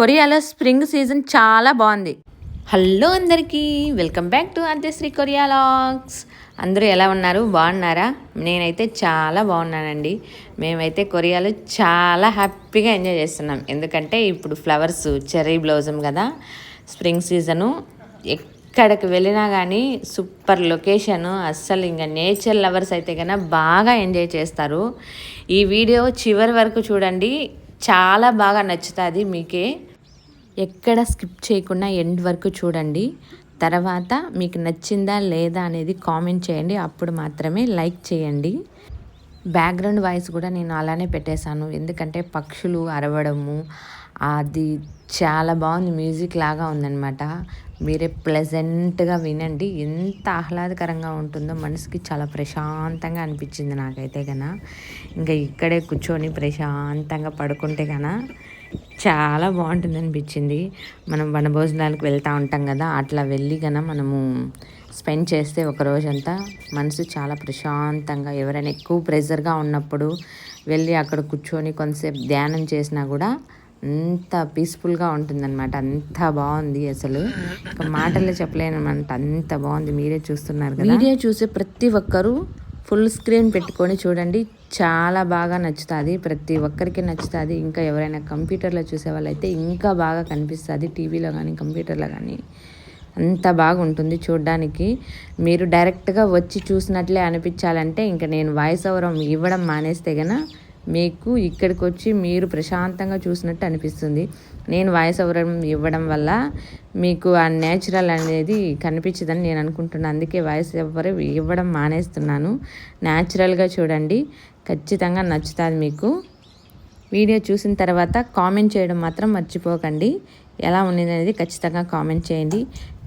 కొరియాలో spring season చాలా బాగుంది. హలో అందరికీ welcome back to Anthyasri Korea logs. అందరూ ఎలా ఉన్నారు? బాగున్నారా? నేనైతే చాలా బాగున్నానండి. మేమైతే కొరియాలో చాలా హ్యాపీగా ఎంజాయ్ చేస్తున్నాం. ఎందుకంటే ఇప్పుడు ఫ్లవర్స్ చెర్రీ బ్లౌజమ్ కదా స్ప్రింగ్ సీజను. ఎక్కడికి వెళ్ళినా కానీ సూపర్ లొకేషన్. అస్సలు ఇంకా నేచర్ లవర్స్ అయితే కన్నా బాగా ఎంజాయ్ చేస్తారు. ఈ వీడియో చివరి వరకు చూడండి. చాలా బాగా నచ్చుతుంది మీకే. ఎక్కడ స్కిప్ చేయకుండా ఎండ్ వరకు చూడండి. తర్వాత మీకు నచ్చిందా లేదా అనేది కామెంట్ చేయండి. అప్పుడు మాత్రమే లైక్ చేయండి. బ్యాక్గ్రౌండ్ వాయిస్ కూడా నేను అలానే పెట్టేశాను. ఎందుకంటే పక్షులు అరవడము అది చాలా బాగుంది. మ్యూజిక్ లాగా ఉందన్నమాట. మీరే ప్లెజెంట్గా వినండి. ఎంత ఆహ్లాదకరంగా ఉంటుందో మనసుకి చాలా ప్రశాంతంగా అనిపించింది నాకైతే కన ఇంకా ఇక్కడే కూర్చొని ప్రశాంతంగా పడుకుంటే కన చాలా బాగుంటుంది అనిపించింది. మనం వనభోజనాలకు వెళ్తూ ఉంటాం కదా అట్లా వెళ్ళి కన మనము స్పెండ్ చేస్తే ఒక రోజంతా మనసు చాలా ప్రశాంతంగా ఎవరైనా ఎక్కువ ప్రెజర్గా ఉన్నప్పుడు వెళ్ళి అక్కడ కూర్చొని కొంతసేపు ధ్యానం చేసినా కూడా అంత పీస్ఫుల్గా ఉంటుందన్నమాట. అంత బాగుంది అసలు. ఇక మాటల్లో చెప్పలేనమాట. అంత బాగుంది. మీరే చూస్తున్నారు కదా. వీడియో చూసే ప్రతి ఒక్కరూ ఫుల్ స్క్రీన్ పెట్టుకొని చూడండి. చాలా బాగా నచ్చుతుంది. ప్రతి ఒక్కరికి నచ్చుతుంది. ఇంకా ఎవరైనా కంప్యూటర్లో చూసే వాళ్ళైతే ఇంకా బాగా కనిపిస్తుంది. టీవీలో కానీ కంప్యూటర్లో కానీ అంత బాగుంటుంది చూడడానికి. మీరు డైరెక్ట్గా వచ్చి చూసినట్లే అనిపించాలంటే ఇంకా నేను వాయిస్ ఓవర్ ఇవ్వడం మానేస్తే కనుక మీకు ఇక్కడికి వచ్చి మీరు ప్రశాంతంగా చూసినట్టు అనిపిస్తుంది. నేను వాయిస్ ఓవర్ ఇవ్వడం వల్ల మీకు ఆ నేచురల్ అనేది కనిపించదని నేను అనుకుంటున్నాను అందుకే వాయిస్ ఓవర్ ఇవ్వడం మానేస్తున్నాను. న్యాచురల్గా చూడండి. ఖచ్చితంగా నచ్చుతుంది మీకు. వీడియో చూసిన తర్వాత కామెంట్ చేయడం మాత్రం మర్చిపోకండి. ఎలా ఉన్నది అనేది ఖచ్చితంగా కామెంట్ చేయండి.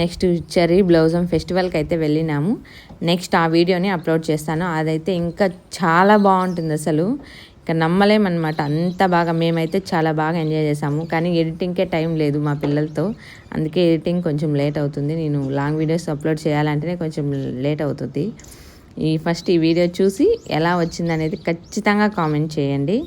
నెక్స్ట్ చెర్రీ బ్లౌజం ఫెస్టివల్కి అయితే వెళ్ళినాము. నెక్స్ట్ ఆ వీడియోని అప్లోడ్ చేస్తాను. అదైతే ఇంకా చాలా బాగుంటుంది అసలు. నమ్మలేమన్నమాట. అంత బాగా మేమైతే చాలా బాగా ఎంజాయ్ చేసాము. కానీ ఎడిటింగ్కే టైం లేదు మా పిల్లలతో. అందుకే ఎడిటింగ్ కొంచెం లేట్ అవుతుంది. నేను లాంగ్ వీడియోస్ అప్లోడ్ చేయాలంటేనే కొంచెం లేట్ అవుతుంది. ఈ ఫస్ట్ ఈ వీడియో చూసి ఎలా వచ్చిందనేది ఖచ్చితంగా కామెంట్ చేయండి.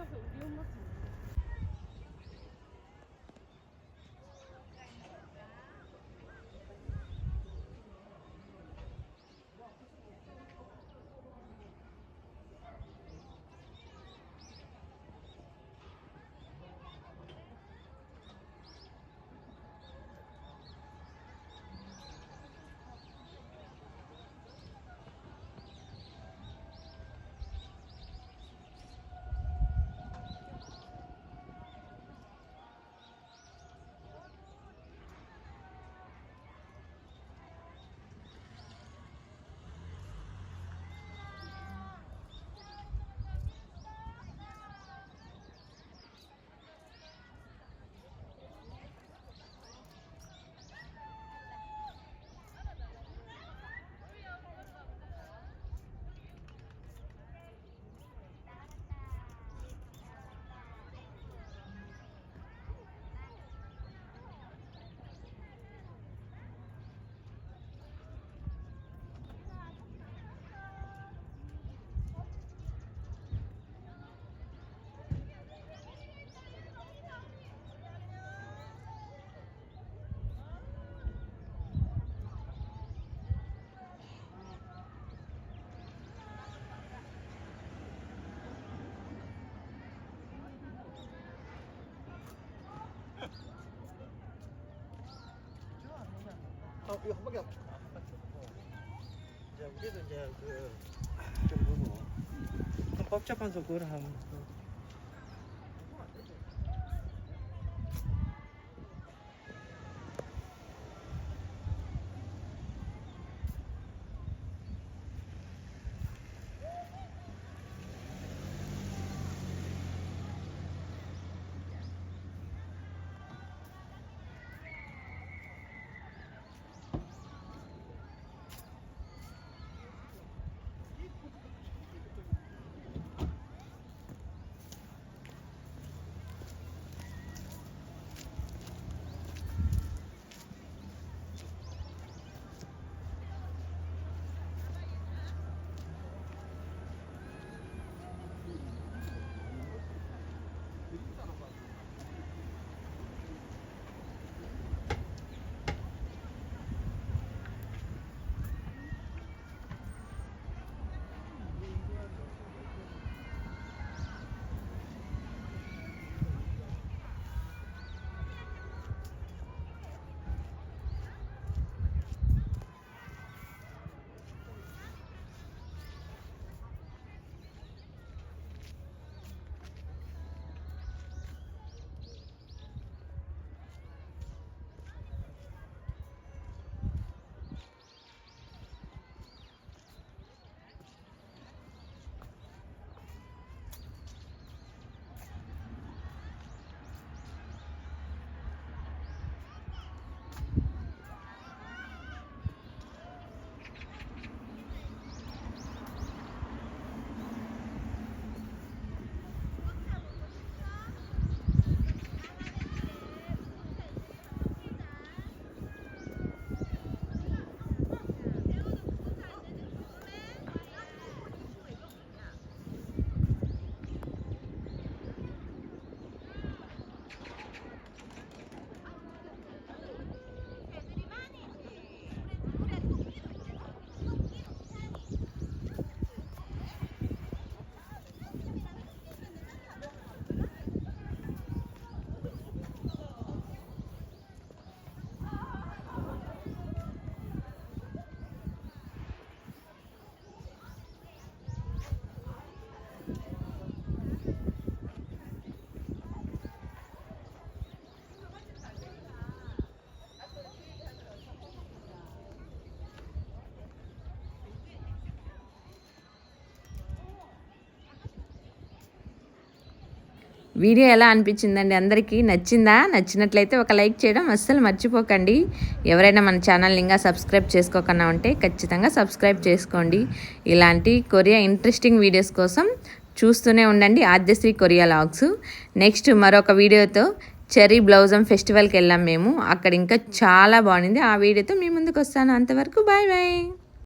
생겨서 우리 엄마 같은 어, 이거 한 바퀴 안 이제 우리도 이제 그 좀 보고. 좀 복잡한서 그걸 하면 వీడియో ఎలా అనిపించిందండి అందరికీ? నచ్చిందా? నచ్చినట్లయితే ఒక లైక్ చేయడం అస్సలు మర్చిపోకండి. ఎవరైనా మన ఛానల్ ఇంకా సబ్స్క్రైబ్ చేసుకోకుండా ఉంటే ఖచ్చితంగా సబ్స్క్రైబ్ చేసుకోండి. ఇలాంటి కొరియా ఇంట్రెస్టింగ్ వీడియోస్ కోసం చూస్తూనే ఉండండి ఆద్యశ్రీ కొరియా లాగ్స్. నెక్స్ట్ మరొక వీడియోతో చెర్రీ బ్లౌజం ఫెస్టివల్కి వెళ్ళాం మేము. అక్కడ ఇంకా చాలా బాగుంది. ఆ వీడియోతో మీ ముందుకు వస్తాను. అంతవరకు బాయ్ బాయ్.